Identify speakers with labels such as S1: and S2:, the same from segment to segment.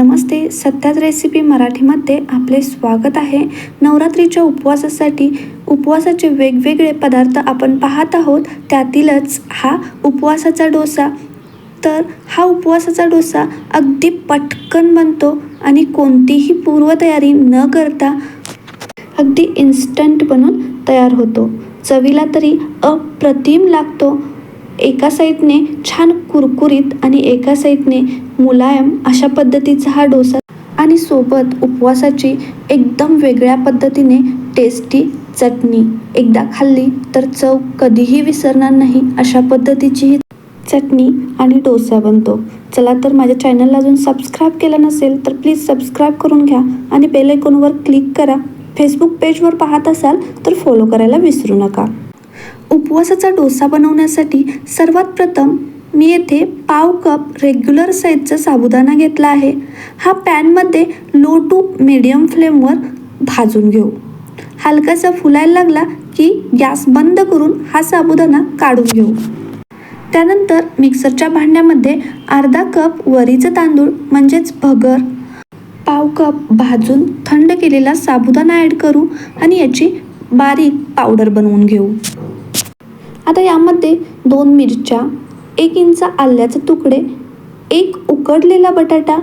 S1: नमस्ते. सत्याच recipe मराठीमध्ये आपले स्वागत आहे. नवरात्रीच्या उपवासासाठी उपवासाचे वेगवेगळे पदार्थ आपण पाहत आहोत. त्यातीलच हा उपवासाचा डोसा. तर हा उपवासाचा डोसा अगदी पटकन बनतो आणि कोणतीही पूर्वतयारी न करता अगदी इन्स्टंट बनून तयार होतो. चवीला तरी अप्रतिम लागतो. एका साईडने छान कुरकुरीत आणि एका साईडने मुलायम अशा पद्धतीचा हा डोसा आणि सोबत उपवासाची एकदम वेगळ्या पद्धतीने टेस्टी चटणी. एकदा खाल्ली तर चव कधीही विसरणार नाही अशा पद्धतीची ही चटणी आणि डोसा बनतो. चला तर माझ्या चॅनलला अजून सबस्क्राईब केलं नसेल तर प्लीज सबस्क्राईब करून घ्या आणि बेल आयकॉनवर क्लिक करा. फेसबुक पेजवर पाहत असाल तर फॉलो करायला विसरू नका. उपवासाचा डोसा बनवण्यासाठी सर्वात प्रथम मी येथे पाव कप रेग्युलर साईजचा साबुदाणा घेतला आहे. हा पॅनमध्ये लो टू मिडियम फ्लेमवर भाजून घेऊ. हलकासा फुलायला लागला की गॅस बंद करून हा साबुदाणा काढून घेऊ. त्यानंतर मिक्सरच्या भांड्यामध्ये अर्धा कप वरीचं तांदूळ म्हणजेच भगर पाव कप भाजून थंड केलेला साबुदाणा ॲड करू आणि याची बारीक पावडर बनवून घेऊ. आता यामध्ये दोन मिरच्या एक इंच आल्याचे तुकडे एक उकडलेला बटाटा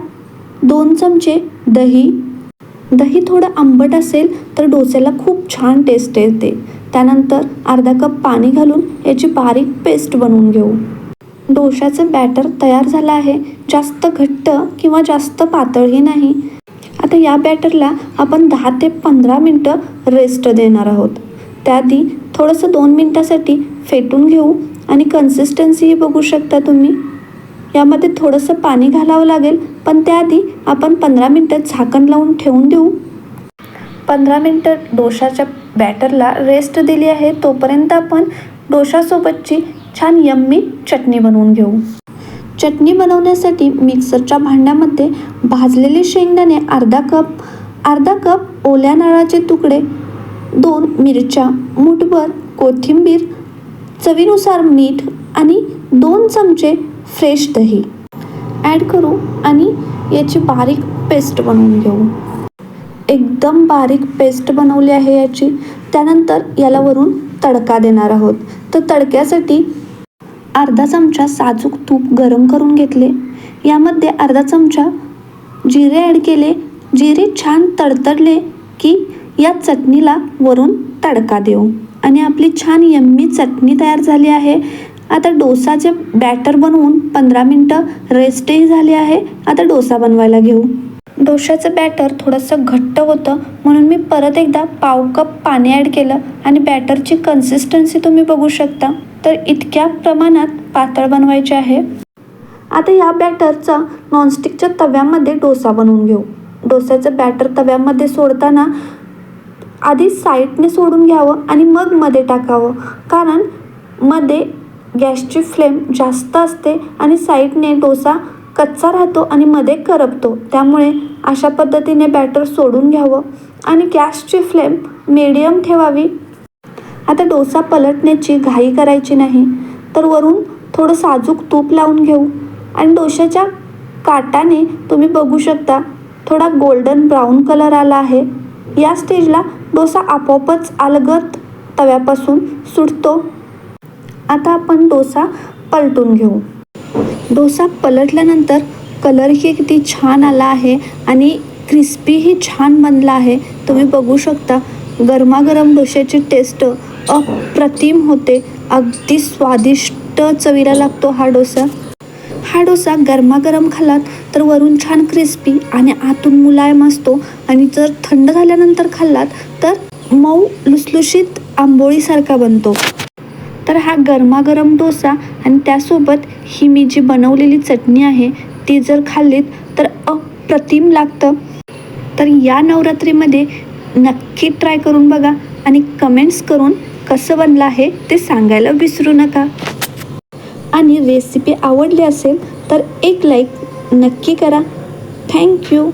S1: दोन चमचे दही. दही थोडं आंबट असेल तर डोस्याला खूप छान टेस्ट येते. त्यानंतर अर्धा कप पाणी घालून याची बारीक पेस्ट बनवून घेऊ. डोशाचं बॅटर तयार झालं आहे. जास्त घट्ट किंवा जास्त पातळही नाही. आता या बॅटरला आपण दहा ते पंधरा मिनटं रेस्ट देणार आहोत. त्याआधी थोडंसं दोन मिनटासाठी फेटून घेऊ आणि कन्सिस्टन्सीही बघू शकता तुम्ही. यामध्ये थोडंसं पाणी घालावं लागेल पण त्याआधी आपण पंधरा मिनटं झाकण लावून ठेवून देऊ. पंधरा मिनटं डोशाच्या बॅटरला रेस्ट दिली आहे तोपर्यंत आपण डोशासोबतची छान यम्मी चटणी बनवून घेऊ. चटणी बनवण्यासाठी मिक्सरच्या भांड्यामध्ये भाजलेले शेंगदाणे अर्धा कप अर्धा कप ओल्या नारळाचे तुकडे दोन मिरच्या मुठभर कोथिंबीर चवीनुसार मीठ आणि दोन चमचे फ्रेश दही. ॲड करू आणि याची बारीक पेस्ट बनवून घेऊ. एकदम बारीक पेस्ट बनवली आहे याची. त्यानंतर याला वरून तडका देणार आहोत. तर तडक्यासाठी अर्धा चमचा साजूक तूप गरम करून घेतले. यामध्ये अर्धा चमचा जिरे ॲड केले. जिरे छान तडतडले की या चटणीला वरून तडका देऊ. आणि आपली छान यम्मी चटणी तयार झाली आहे. आता डोसाचे बॅटर बनवून पंधरा मिनटं रेस्टही झाली आहे. आता डोसा बनवायला घेऊ. डोशाचं बॅटर थोडंसं घट्ट होतं. म्हणून मी परत एकदा पाव कप पाणी ॲड केलं आणि बॅटरची कन्सिस्टन्सी तुम्ही बघू शकता. तर इतक्या प्रमाणात पातळ बनवायचे आहे. आता या बॅटरचा नॉनस्टिकच्या तव्यामध्ये डोसा बनवून घेऊ. डोसाचं बॅटर तव्यामध्ये सोडताना आधी साईडने सोडून घ्यावं आणि मग मध्ये टाकावं. कारण मध्ये गॅसची फ्लेम जास्त असते आणि साईडने डोसा कच्चा राहतो आणि मध्ये करपतो. त्यामुळे अशा पद्धतीने बॅटर सोडून घ्यावं आणि गॅसची फ्लेम मीडियम ठेवावी. आता डोसा पलटण्याची घाई करायची नाही तर वरून थोडं साजूक तूप लावून घेऊ. आणि डोशाच्या काटाने तुम्ही बघू शकता थोडा गोल्डन ब्राऊन कलर आला आहे. या स्टेजला डोसा आपोआपच अलगत तव्यापासून सुटतो. आता आपण डोसा पलटून घेऊ. डोसा पलटल्यानंतर कलरही किती छान आला आहे आणि क्रिस्पीही छान बनला आहे. तुम्ही बघू शकता गरमागरम डोश्याची टेस्ट अप्रतिम होते. अगदी स्वादिष्ट चवीला लागतो हा डोसा. हा डोसा गरमागरम खालात तर वरून छान क्रिस्पी आणि आतून मुलायम असतो. आणि जर थंड झाल्यानंतर खाल्लात तर मऊ लुसलुशीत आंबोळीसारखा बनतो. तर हा गरमागरम डोसा आणि त्यासोबत ही मी जी बनवलेली चटणी आहे ती जर खाल्लीत तर अप्रतिम लागतं. तर या नवरात्रीमध्ये नक्की ट्राय करून बघा आणि कमेंट्स करून कसं बनलं आहे ते सांगायला विसरू नका. आणि रेसिपी आवडली असेल तर एक लाईक नक्की करा. थँक्यू